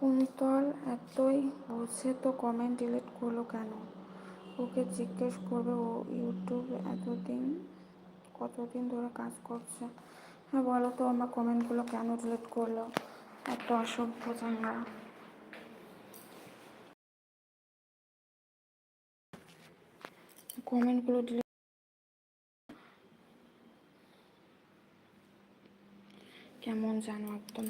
কুন্তল এতই বোঝে তো কমেন্ট ডিলিট করল কেন? ওকে জিজ্ঞেস করবে, ও ইউটিউবে এতদিন, কতদিন ধরে কাজ করছে? হ্যাঁ বলো তো আমার কমেন্টগুলো কেন ডিলিট করল? এত অসভ্য চাঙ্গা কমেন্টগুলো ডিলিট কেমন জানো একদম।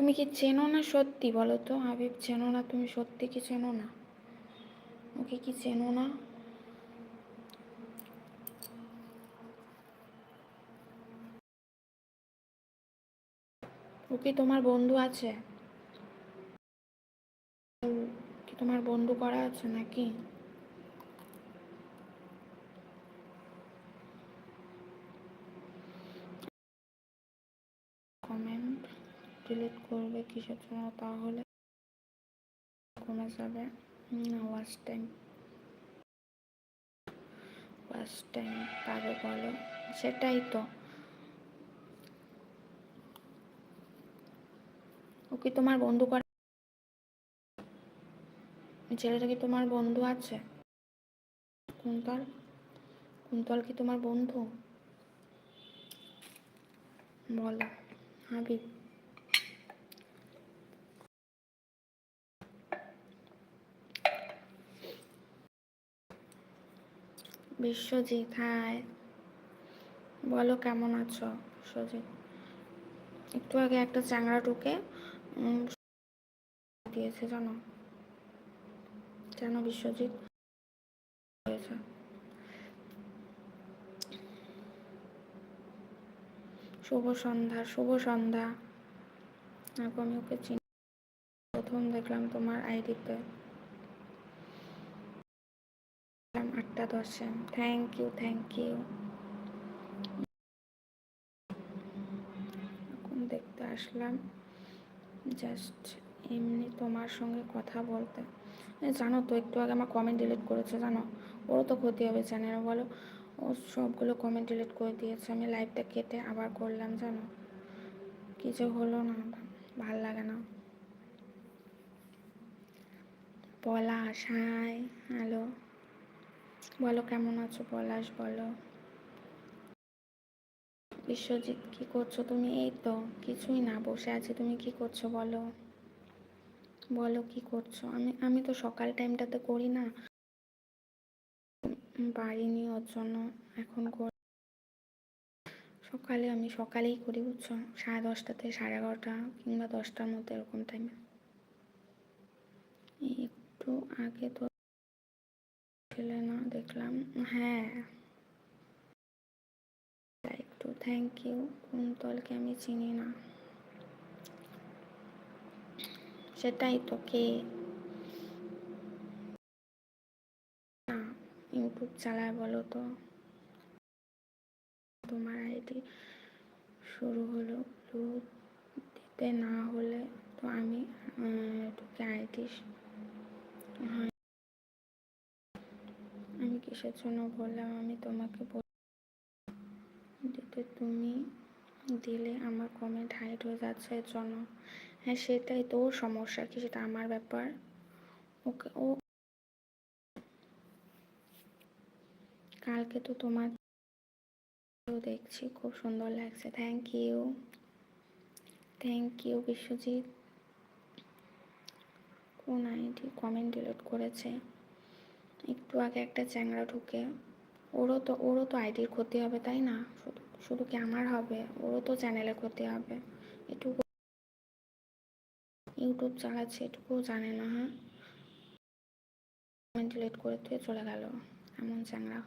তুমি কি চেনো না সত্যি বলো তো? হাবিব, চেনো না তুমি সত্যি কি চেনো না? ওকে কি চেনো না? ও কি তোমার বন্ধু আছে? কি তোমার বন্ধু করা আছে নাকি কমেন্ট ডিলিট করবে কিসের জন্য তাহলে কমে যাবে না ওয়াচ টাইম ওয়াচ টাইম পাবে বলো, সেটাই তো। ও কি তোমার বন্ধু করে? ছেলেটা কি তোমার বন্ধু আছে? কুন্তল? কুন্তল কি তোমার বন্ধু? বলো, হাবিব। বিশ্বজিৎ হাই বলো কেমন আছো বিশ্বজিৎ? একটু আগে একটা চাংড়া ঢুকে দিয়েছে, জানো? জানো বিশ্বজিৎ? শুভ সন্ধ্যা শুভ সন্ধ্যা। এখন ওকে চিনি। প্রথম দেখলাম তোমার আইডিতে। আটটা দশে। থ্যাংক ইউ থ্যাংক ইউ এখন দেখতে আসলাম। জাস্ট এমনি তোমার সঙ্গে কথা বলতে। জানো তো, একটু আগে আমার কমেন্ট ডিলিট করেছে, জানো? ওরও তো ক্ষতি হবে চ্যানেল বলো? ও সবগুলো কমেন্ট ডিলিট করে দিয়েছে। আমি লাইভটা কেটে আবার করলাম, জানো? কি যে হলো না, ভালো লাগে না। পলাশ, হাই হ্যালো বলো, কেমন আছো? পলাশ, বলো। বিশ্বজিৎ, কি করছ তুমি? এই তো, কিছুই না, বসে আছি। তুমি কি করছ, বলো? বলো, কি করছ? আমি আমি তো সকাল টাইমটাতে করি না। পারিনি ওর জন্য এখন সকালে আমি সকালেই করি, বুঝছ? সাড়ে দশটাতে সাড়ে এগারোটা কিংবা দশটার মধ্যে এরকম টাইমে একটু আগে তো ছেলে না, দেখলাম হ্যাঁ। একটু থ্যাংক ইউ কুন্তলকে আমি চিনি না। সেটাই তো কে ইউটিউব চালায় বলো তো। তোমার আইডি শুরু হলো দিতে না হলে তো আমি তোকে আইডি আমি কিসের জন্য বললাম, আমি তোমাকে দিতে তুমি দিলে আমার কমেন্ট হাইট হয়ে যাচ্ছে এর জন্য। হ্যাঁ সেটাই তোর সমস্যা কি, সেটা আমার ব্যাপার। ওকে, ও কালকে তো তোমার দেখছি, খুব সুন্দর লাগছে। Thank you thank you Biswajit. কোন আইডি? কমেন্ট ডিলিট করেছে। একটু আগে একটা চ্যাংড়া ঢুকে, ওরও তো ওরও তো আইডির ক্ষতি হবে, তাই না? শুধু শুধু কি আমার হবে? ওরও তো চ্যানেলে ক্ষতি হবে। এটুকু ইউটিউব চালাচ্ছে, এটুকুও জানে না হ্যাঁ? কমেন্ট ডিলিট করে তুই চলে গেল, এমন চ্যাংড়া।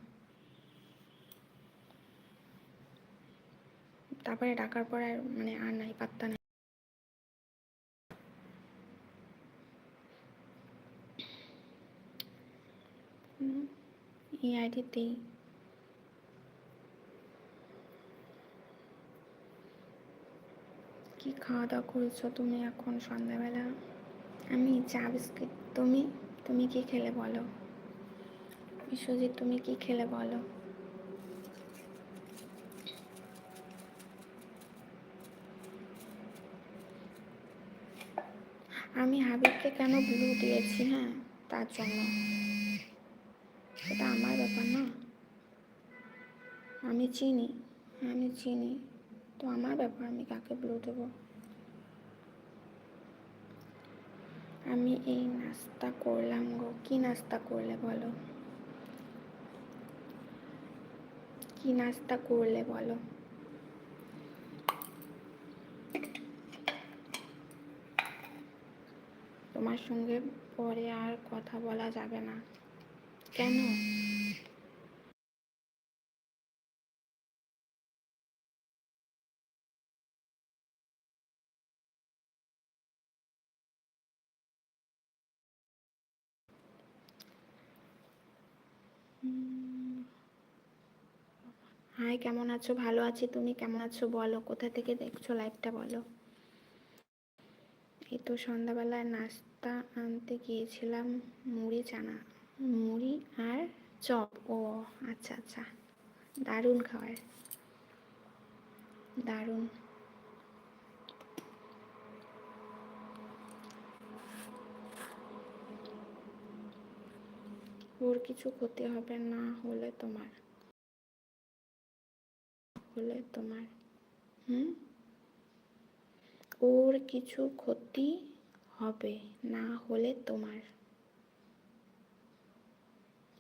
তারপরে ডাকার পর আর মানে আর নাই, পাত্তা নেই এই আইডিতেই। কি খাওয়া দাওয়া করেছ তুমি এখন সন্ধ্যাবেলা? আমি চা, বিস্কিট। তুমি? তুমি কি খেলে বলো? বিশ্বজিৎ, তুমি কি খেলে বলো? আমি হাবিবকে কেন ব্লু দিয়েছি হ্যাঁ? তার জন্য। সেটা আমার ব্যাপার না। আমি চিনি আমি চিনি। তো আমার ব্যাপার, আমি কাকে ব্লু দেব? আমি এই নাস্তা করলাম গো। কি নাস্তা করলে বলো? কি নাস্তা করলে বলো? তোমার সঙ্গে পরে আর কথা বলা যাবে না। কেন? হাই, কেমন আছো? ভালো আছি। তুমি কেমন আছো? বলো, কোথা থেকে দেখছ লাইভটা বলো? এই তো সন্ধ্যাবেলায় নাস্তা আনতে গিয়েছিলাম, মুড়ি, চানা মুড়ি আর চপ। ও আচ্ছা আচ্ছা। দারুণ খাবার। দারুণ। ওর কিছু ক্ষতি হবে না হলে তোমার। হলে তোমার। হুম? ওর কিছু ক্ষতি হবে না হলে তোমার।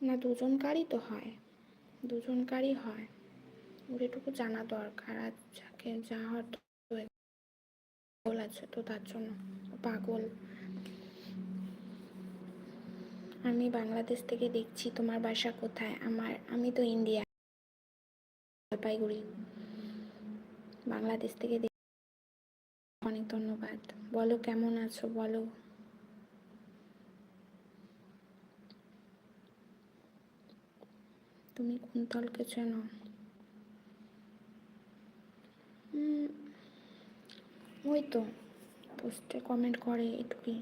না, দুজনকারই তো হয়। দুজনকারই হয়। ওর এটুকু জানা দরকার। আর যাকে যা পাগল আছে তো তার জন্য। পাগল। আমি বাংলাদেশ থেকে দেখছি তোমার বাসা কোথায়? আমার, আমি তো ইন্ডিয়া। জলপাইগুড়ি। বাংলাদেশ থেকে অনেক ধন্যবাদ। বলো কেমন আছো? বলো। তুমি কুন্তলকে চেনো? ওই তো পোস্টে কমেন্ট করে এটুকুই।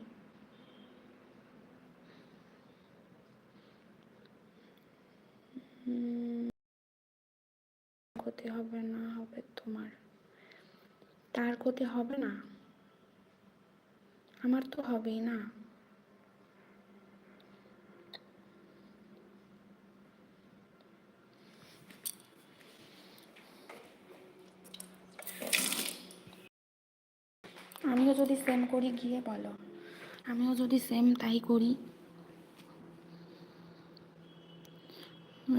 ক্ষতি হবে না, হবে তোমার। তার ক্ষতি হবে না? আমার তো হবেই না। আমিও যদি সেম করি, গিয়ে বলো। আমিও যদি সেম তাই করি।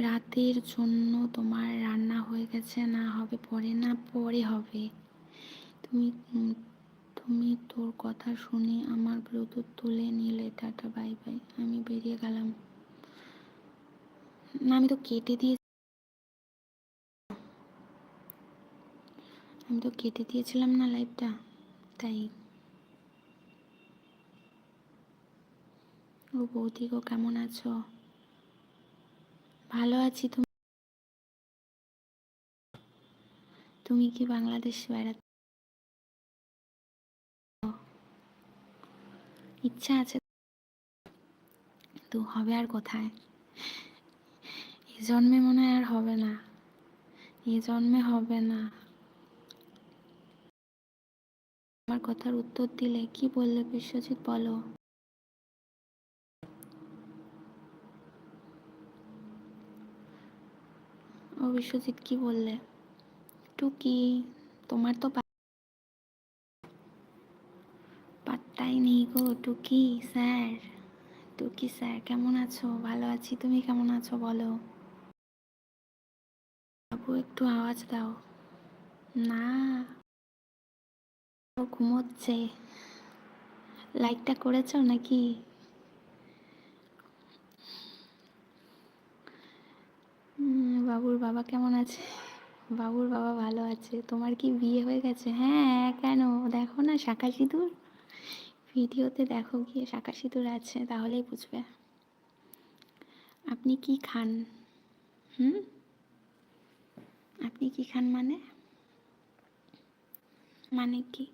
রাতের জন্য তোমার রান্না হয়ে গেছে, না হবে, পরে না, পরে হবে। তুমি তুমি তোর কথা শুনে আমার ব্লুটুথ তুলে নিলে, টাটা বাই বাই আমি বেরিয়ে গেলাম। না, আমি তো কেটে দিয়ে আমি তো কেটে দিয়েছিলাম না লাইভটা তাই। ও বৌদি গো কেমন আছো? ভালো আছি তুমি? তুমি কি বাংলাদেশ বেড়াতে ইচ্ছা আছে তো হবে আর কোথায়? এ জন্মে মনে হয় আর হবে না। এ জন্মে হবে না। আমার কথার উত্তর দিলে কি বললে বিশ্বজিৎ বলো? বিশ্বজিৎ কি বললে? টুকি, তোমার তো পাত্তাই নেই গো, টুকি, স্যার। টুকি, স্যার, কেমন আছো? ভালো আছি, তুমি কেমন আছো বলো? বাবু, একটু আওয়াজ দাও। না। ঘুমোচ্ছে। লাইকটা করেছ নাকি? বাবুর বাবা কেমন আছে? বাবুর বাবা ভালো আছে। তোমার কি বিয়ে হয়ে গেছে? হ্যাঁ কেন? দেখো না, শাখা সিঁদুর? ভিডিওতে দেখো গিয়ে শাখা সিঁদুর আছে, তাহলেই বুঝবে। আপনি কি খান? হুম? আপনি কি খান মানে? মানে কি?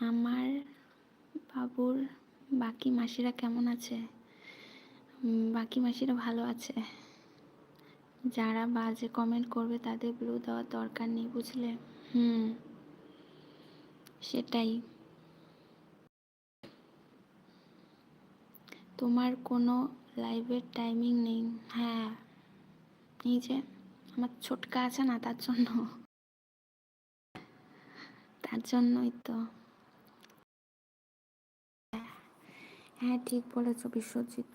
আমার বাবুর বাকি মাসিরা কেমন আছে? বাকি মাসিরা ভালো আছে? যারা বাজে কমেন্ট করবে তাদের ব্লু দেওয়ার দরকার নেই, বুঝলে? হুম, সেটাই। তোমার কোনো লাইভের টাইমিং নেই। হ্যাঁ এই যে আমার ছোটকা আছে না, তার জন্য। তার জন্যই তো। হ্যাঁ ঠিক বলেছ বিশ্বজিৎ।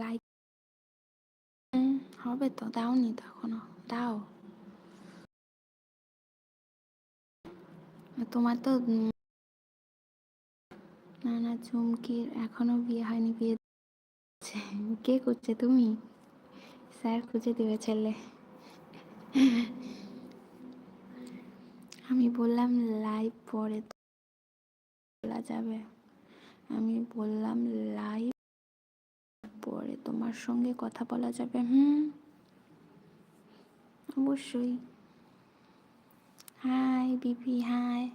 লাইক হবে তো দাওনি তো এখনও দাও তোমার তো না না চুমকির এখনও বিয়ে হয়নি, বিয়ে কে করছে তুমি? স্যার খুঁজে দেবে ছেলে। আমি বললাম লাইভ পরে তো বলা যাবে। আমি বললাম লাইভ পরে তোমার সঙ্গে কথা বলা যাবে, হুম? অবশ্যই। হাই বিপি হাই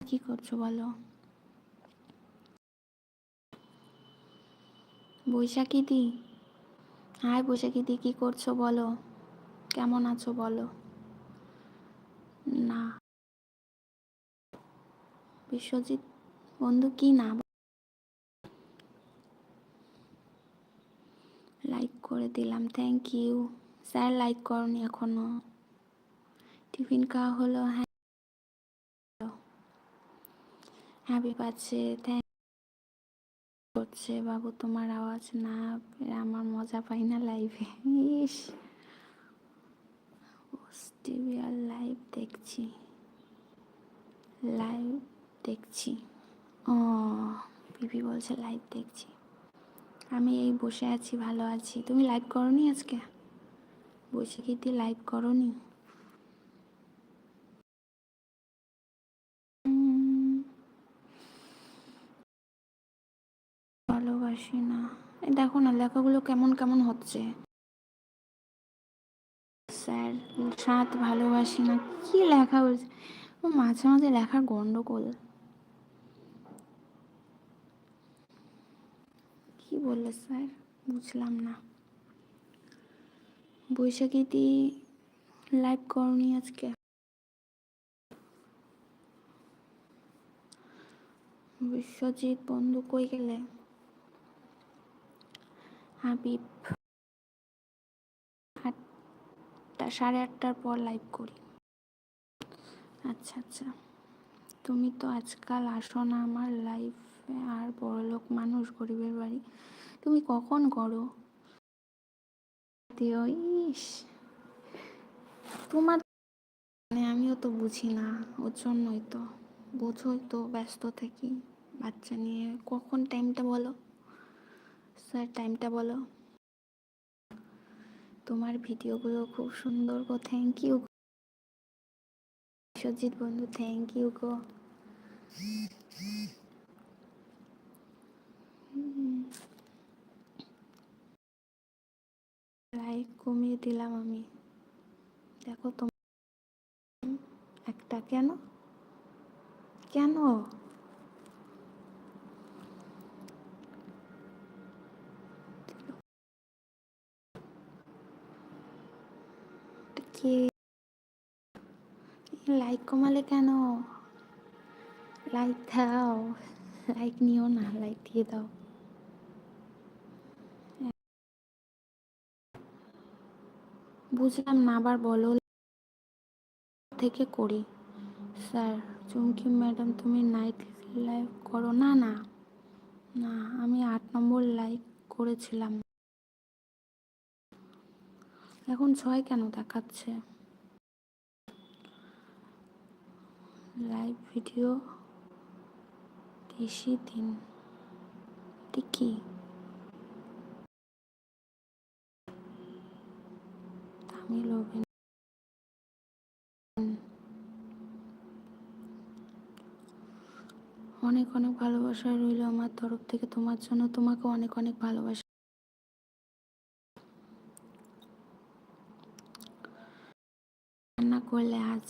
কি করছ বলো? বৈশাখী দি। হাই বৈশাখী দি, কি করছ বলো? কেমন আছো বলো? না। বিশ্বজিৎ, বন্ধু কি না লাইক করে দিলাম থ্যাংক ইউ স্যার লাইক করনি এখনও। টিফিন খাওয়া হলো হ্যাঁ। হ্যাপি পাচ্ছে থ্যাংক করছে। বাবু, তোমার আওয়াজ না, আমার মজা পাই না লাইভে ইস। টিভি আর লাইভ দেখছি। লাইভ দেখছি। ও পিপি বলছে লাইভ দেখছি। আমি এই বসে আছি, ভালো আছি। তুমি লাইভ করনি আজকে? বসে কি দিয়ে লাইভ করনি? ভালোবাসি না। দেখো না, লেখাগুলো কেমন কেমন হচ্ছে। স্যার, সাত ভালোবাসি না, কি লেখা বলছে? ও মাঝে মাঝে লেখার গন্ডগোল কি বললে, স্যার, বুঝলাম না। বৈশাখী দি লাইভ করনি আজকে। বিশ্বজিৎ, বন্ধু কই গেলে? হাবিব, আটটা, সাড়ে আটটার পর লাইভ করি। আচ্ছা আচ্ছা। তুমি তো আজকাল আসো না আমার লাইফে আর বড়লোক মানুষ গরিবের বাড়ি। তুমি কখন করো ইস। তোমার মানে আমিও তো বুঝি না, ওর জন্যই তো। বোঝোই তো ব্যস্ত থাকি, বাচ্চা নিয়ে। কখন টাইমটা বলো? স্যার টাইমটা বলো। তোমার ভিডিওগুলো খুব সুন্দর গো থ্যাংক ইউ সজিৎ বন্ধু থ্যাংক ইউ গো। লাইক কমিয়ে দিলাম আমি। দেখো তোমার একটা কেন? কেন? কে? লাইক কমালে কেন? লাইক দাও। লাইক নিও না লাইক দিয়ে দাও। বুঝলাম না, আবার বলো। থেকে করি। স্যার, চুমকি, ম্যাডাম, তুমি নাইট লাইভ করো। না না না, আমি আট নম্বর লাইক করেছিলাম। এখন ছয় কেন দেখাচ্ছে? লাইভ ভিডিও বেশি দিন। এটা কি? তামিল অভিনয় অনেক অনেক ভালোবাসা রইল আমার তরফ থেকে তোমার জন্য। তোমাকে অনেক অনেক ভালোবাসা। রান্না করলে আজ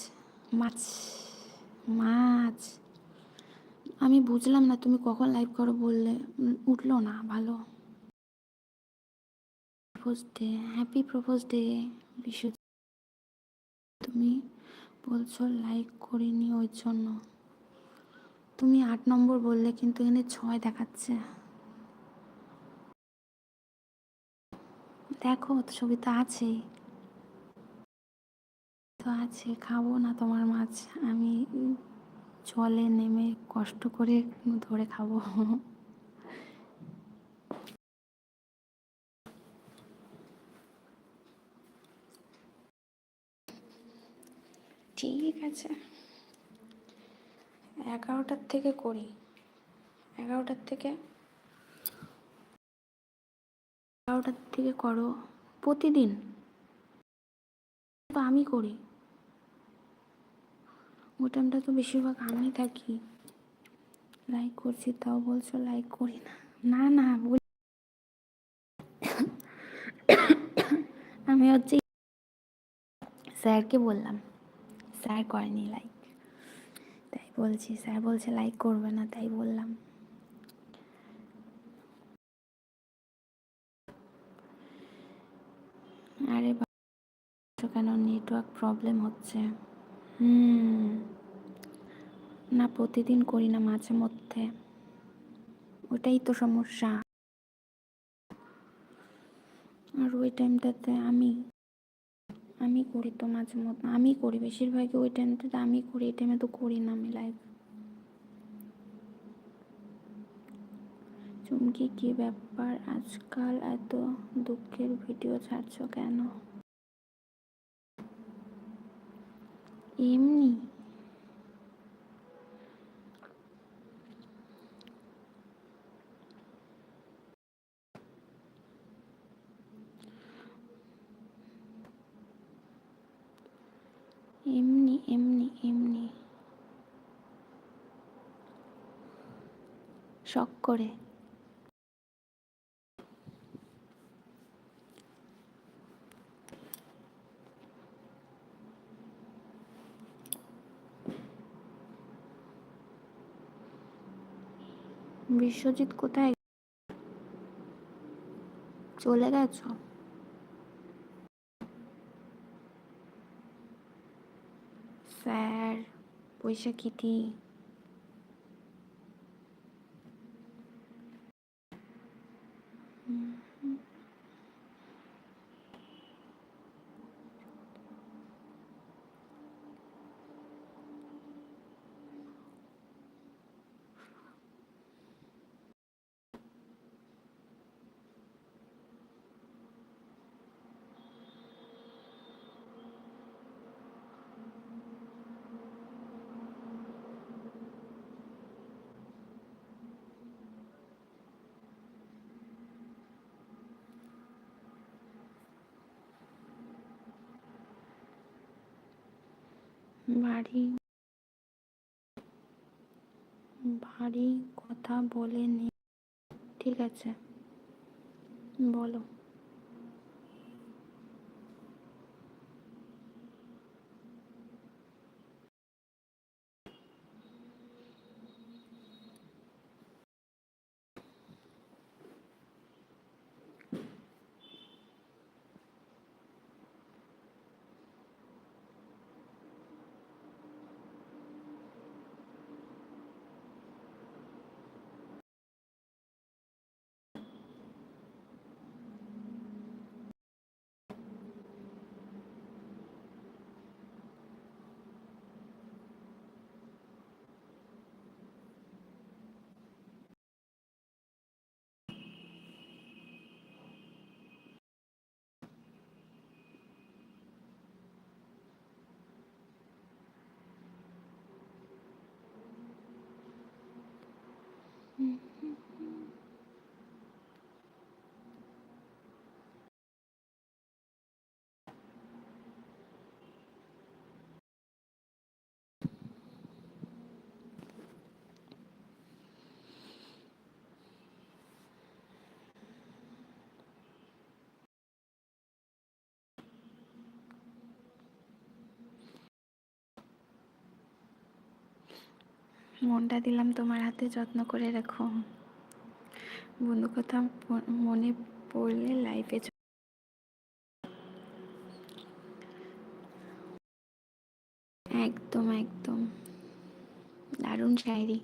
মাছ মাছ। আমি বুঝলাম না তুমি কখন লাইভ করো বললে। উঠল না, ভালো। Propose day happy propose day বিশ্ব তুমি বলছো লাইক করিনি ওই জন্য। তুমি আট নম্বর বললে কিন্তু এখানে ছয় দেখাচ্ছে। দেখো, ছবি তো আছেই। তো আছে, খাব না তোমার মাছ। আমি জলে নেমে কষ্ট করে ধরে খাব। ঠিক আছে। এগারোটার থেকে করি। এগারোটার থেকে এগারোটার থেকে করো। প্রতিদিন। তো আমি করি। টাইমটা তো বেশিরভাগ আমি থাকি। লাইক করছি, তাও বলছো লাইক করি না। না না, বল আমি হচ্ছে স্যারকে বললাম স্যার করেনি লাইক তাই বলছি, স্যার বলছে লাইক করবে না, তাই বললাম। আরে কেন? নেটওয়ার্ক প্রবলেম হচ্ছে। হুম। না, প্রতিদিন করি না মাঝে মধ্যে। ওটাই তো সমস্যা। আর ওই টাইমটাতে আমি আমি করি তো মাঝে মধ্যে। আমি করি, বেশিরভাগই ওই টাইমটাতে আমি করি, এই টাইমে তো করি না আমি লাইভ চুমকি, কি ব্যাপার? আজকাল এত দুঃখের ভিডিও ছাড়ছো কেন? এমনি এমনি এমনি এমনি। শখ করে। বিশ্বজিৎ কোথায়? চলে গেছো স্যার বৈশাখীটি বাড়ি ভারী কথা বলে নে। ঠিক আছে বলো। 嗯嗯。মনটা দিলাম তোমার হাতে যত্ন করে রাখো। বন্ধু কথা মনে পড়লে লাইফে একদম একদম। দারুণ শায়রি।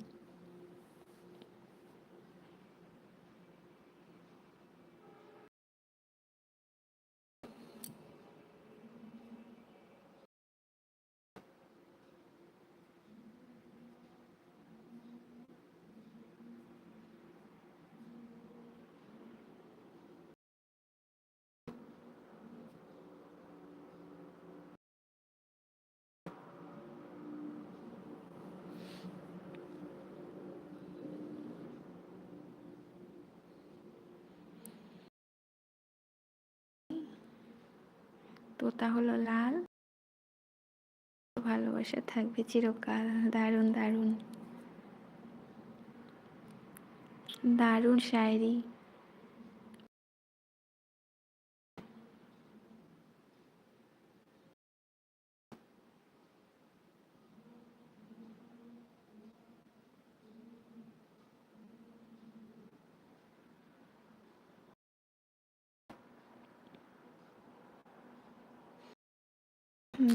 তোতা হলো লাল। ভালোবাসা থাকবে চিরকাল। দারুণ দারুণ। দারুণ শায়রি।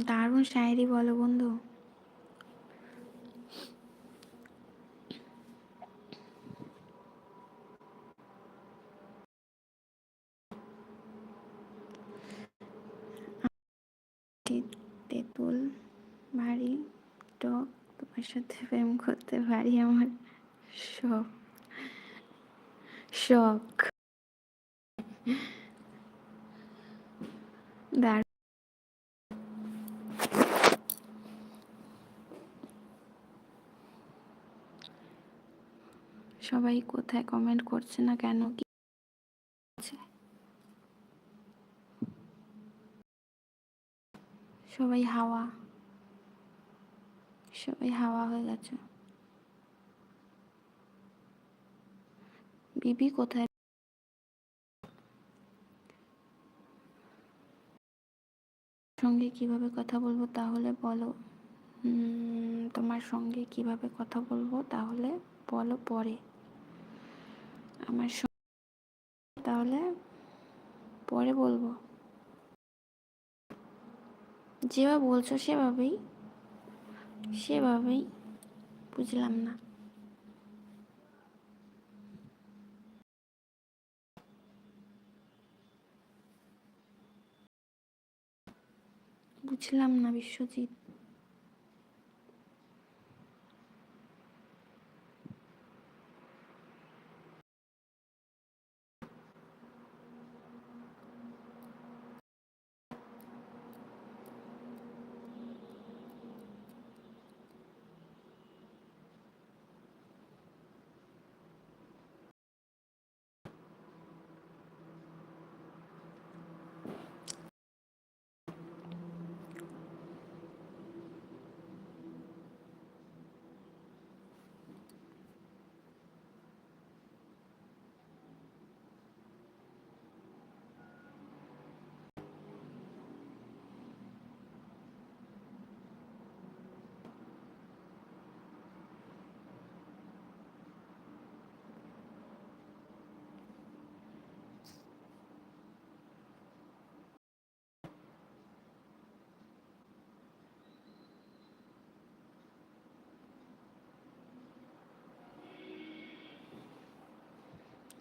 দারুণ শায়রি বলো বন্ধু। তেঁতুল ভারী টক, তোমার সাথে প্রেম করতে পারি আমার শখ শখ। দারুণ। সবাই কোথায় কমেন্ট করছে না কেন? কি সবাই হাওয়া। সবাই হাওয়া হয়ে গেছে। বিবি কোথায়? সঙ্গে কীভাবে কথা বলব তাহলে বলো। তোমার সঙ্গে কীভাবে কথা বলব তাহলে বলো পরে। আমার তাহলে পরে বলব। যেভাবে বলছো সেভাবেই সেভাবেই বুঝলাম না। বুঝলাম না বিশ্বজিৎ।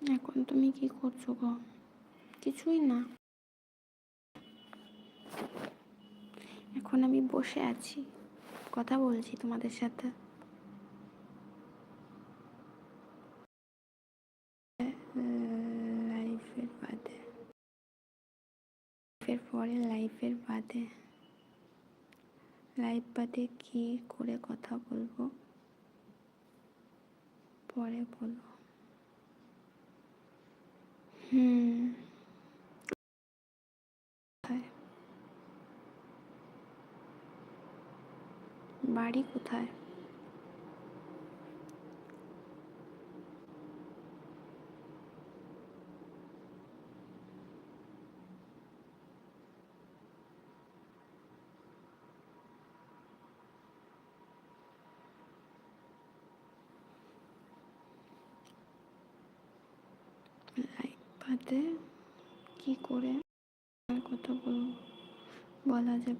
এখন তুমি কি করছ গো? কিছুই না। এখন আমি বসে আছি, কথা বলছি তোমাদের সাথে। লাইফের বাদে। লাইফের পরে, লাইফের বাদে। লাইফ বাদে কি করে কথা বলব? পরে বলো। বাড়ি কোথায় হাতে কি করে আর কথা বলব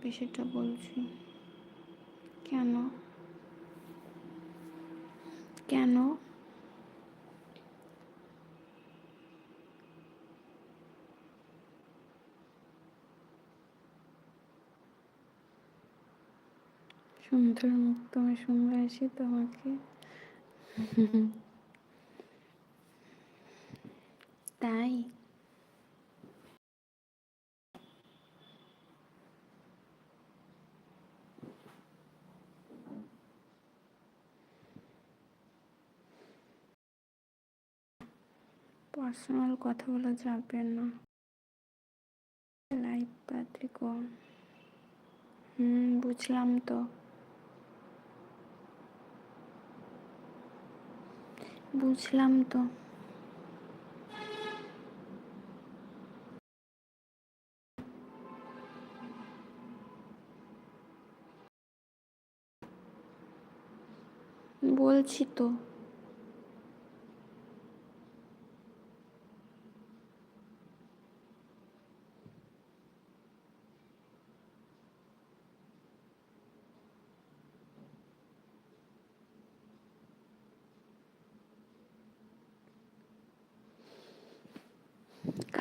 বলা সেটা বলছি। কেন? কেন? সুন্দর মুখ তোমার সঙ্গে আসি তোমাকে। তাই? পার্সোনাল কথা বলা যাবে না। লাইভ পাত্রিকো হুম বুঝলাম তো। বুঝলাম তো। বলছি তো।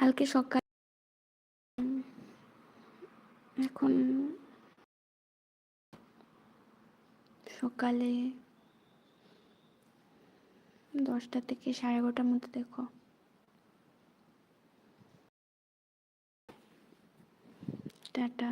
কালকে সকাল এখন সকালে দশটা থেকে সাড়ে এগারোটার মধ্যে দেখো। টাটা।